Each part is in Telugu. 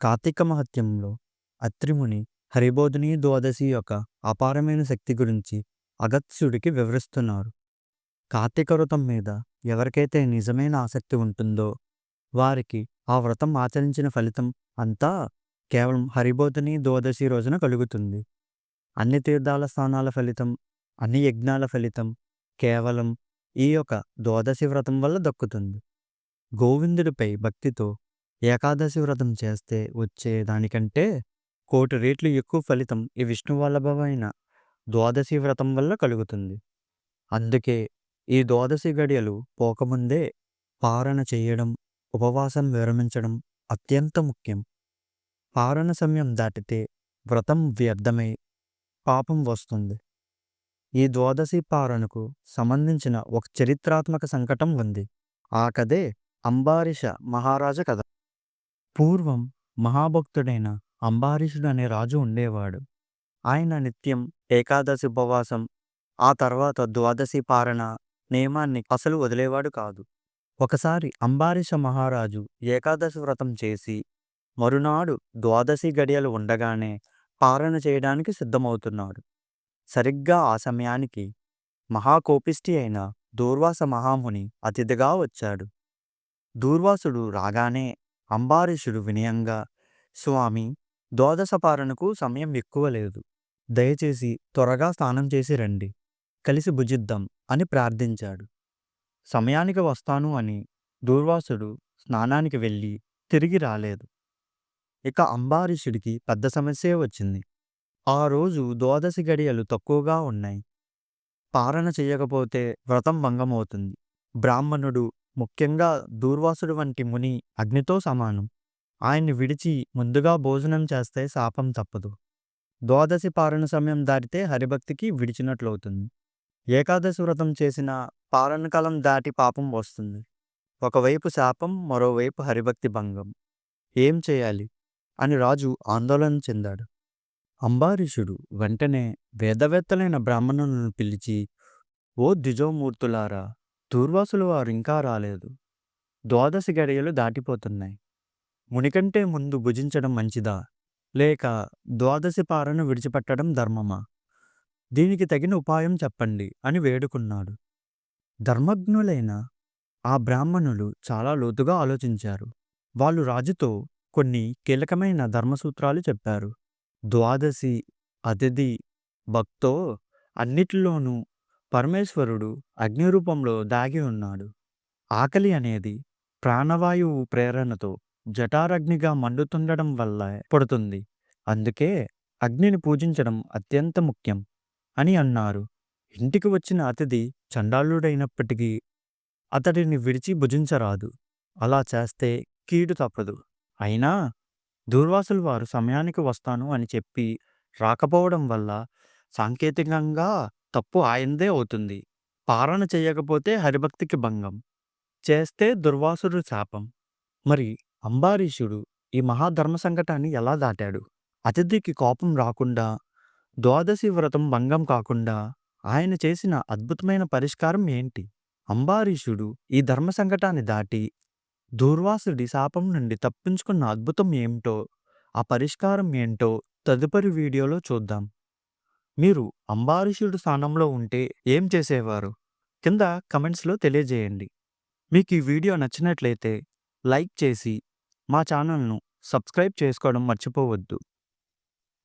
కార్తీక మహత్యంలో అత్రిముని హరిబోధిని ద్వాదశి యొక్క అపారమైన శక్తి గురించి అగత్స్యుడికి వివరిస్తున్నారు. కార్తీక వ్రతం మీద ఎవరికైతే నిజమైన ఆసక్తి ఉంటుందో వారికి ఆ వ్రతం ఆచరించిన ఫలితం అంతా కేవలం హరిబోధిని ద్వాదశి రోజున కలుగుతుంది. అన్ని తీర్థాల స్థానాల ఫలితం అన్ని యజ్ఞాల ఫలితం కేవలం ఈ యొక్క ద్వాదశి వ్రతం వల్ల దక్కుతుంది. గోవిందుడిపై భక్తితో ఏకాదశి వ్రతం చేస్తే వచ్చే దానికంటే కోటి రెట్లు ఎక్కువ ఫలితం ఈ విష్ణువల్లభమైన ద్వాదశి వ్రతం వల్ల కలుగుతుంది. అందుకే ఈ ద్వాదశి గడియలు పోకముందే పారణ చేయడం ఉపవాసం విరమించడం అత్యంత ముఖ్యం. పారణ సమయం దాటితే వ్రతం వ్యర్థమై పాపం వస్తుంది. ఈ ద్వాదశి పారణకు సంబంధించిన ఒక చరిత్రాత్మక సంకటం ఉంది. ఆ కథే అంబారీష మహారాజ కథ. పూర్వం మహాభక్తుడైన అంబారీషుడు అనే రాజు ఉండేవాడు. ఆయన నిత్యం ఏకాదశి ఉపవాసం ఆ తర్వాత ద్వాదశి పారణ నియమాన్ని అసలు వదిలేవాడు కాదు. ఒకసారి అంబారీష మహారాజు ఏకాదశి వ్రతం చేసి మరునాడు ద్వాదశి గడియలు ఉండగానే పారణ చేయడానికి సిద్ధమవుతున్నాడు. సరిగ్గా ఆ సమయానికి మహాకోపిష్టి అయిన దూర్వాస మహాముని అతిథిగా వచ్చాడు. దూర్వాసుడు రాగానే అంబారీషుడు వినయంగా స్వామి ద్వాదశ పారణకు సమయం ఎక్కువ లేదు. దయచేసి త్వరగా స్నానం చేసి రండి. కలిసి భుజిద్దాం అని ప్రార్థించాడు. సమయానికి వస్తాను అని దూర్వాసుడు స్నానానికి వెళ్ళి తిరిగి రాలేదు. ఇక అంబారీషుడికి పెద్ద సమస్యే వచ్చింది. ఆ రోజు ద్వాదశి గడియలు తక్కువగా ఉన్నాయి. పారణ చేయకపోతే వ్రతం భంగమవుతుంది. బ్రాహ్మణుడు ముఖ్యంగా దూర్వాసుడు వంటి ముని అగ్నితో సమానం. ఆయన్ని విడిచి ముందుగా భోజనం చేస్తే శాపం తప్పదు. ద్వాదశి పారణ సమయం దాటితే హరిభక్తికి విడిచినట్లవుతుంది. ఏకాదశి వ్రతం చేసిన పారణ దాటి పాపం వస్తుంది. ఒకవైపు శాపం మరోవైపు హరిభక్తి భంగం. ఏం చేయాలి? అని రాజు ఆందోళన చెందాడు. అంబారీషుడు వెంటనే వేదవేత్తలైన బ్రాహ్మణులను పిలిచి ఓ ద్విజోమూర్తులారా దూర్వాసులు వారు ఇంకా రాలేదు. ద్వాదశి గడియలు దాటిపోతున్నాయి. మునికంటే ముందు భుజించడం మంచిదా? లేక ద్వాదశి పారను విడిచిపెట్టడం ధర్మమా? దీనికి తగిన ఉపాయం చెప్పండి అని వేడుకున్నాడు. ధర్మజ్ఞులైన ఆ బ్రాహ్మణులు చాలా లోతుగా ఆలోచించారు. వాళ్ళు రాజుతో కొన్ని కీలకమైన ధర్మసూత్రాలు చెప్పారు. ద్వాదశి అతిథి భక్తో అన్నిటిలోనూ పరమేశ్వరుడు అగ్ని రూపంలో దాగి ఉన్నాడు. ఆకలి అనేది ప్రాణవాయువు ప్రేరణతో జఠారగ్నిగా మండుతుండడం వల్ల పడుతుంది. అందుకే అగ్నిని పూజించడం అత్యంత ముఖ్యం అని అన్నారు. ఇంటికి వచ్చిన అతిథి చండాలుడైనప్పటికీ అతడిని విడిచి భుజించరాదు. అలా చేస్తే కీడు తప్పదు. అయినా దూర్వాసులు వారు సమయానికి వస్తాను అని చెప్పి రాకపోవడం వల్ల సాంకేతికంగా తప్పు ఆయందే అవుతుంది. పారణ చేయకపోతే హరిభక్తికి భంగం. చేస్తే దుర్వాసుడు శాపం. మరి అంబారీషుడు ఈ మహాధర్మ సంకటాన్ని ఎలా దాటాడు? అతిథికి కోపం రాకుండా ద్వాదశి వ్రతం భంగం కాకుండా ఆయన చేసిన అద్భుతమైన పరిష్కారం ఏంటి? అంబారీషుడు ఈ ధర్మ సంకటాన్ని దాటి దూర్వాసుడి శాపం నుండి తప్పించుకున్న అద్భుతం ఏమిటో ఆ పరిష్కారం ఏంటో తదుపరి వీడియోలో చూద్దాం. మీరు అంబారీషుడు స్థానంలో ఉంటే ఏం చేసేవారు? కింద కమెంట్స్లో తెలియజేయండి. మీకు ఈ వీడియో నచ్చినట్లయితే లైక్ చేసి మా ఛానల్ను సబ్స్క్రైబ్ చేసుకోవడం మర్చిపోవద్దు.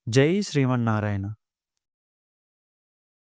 జై శ్రీమన్నారాయణ.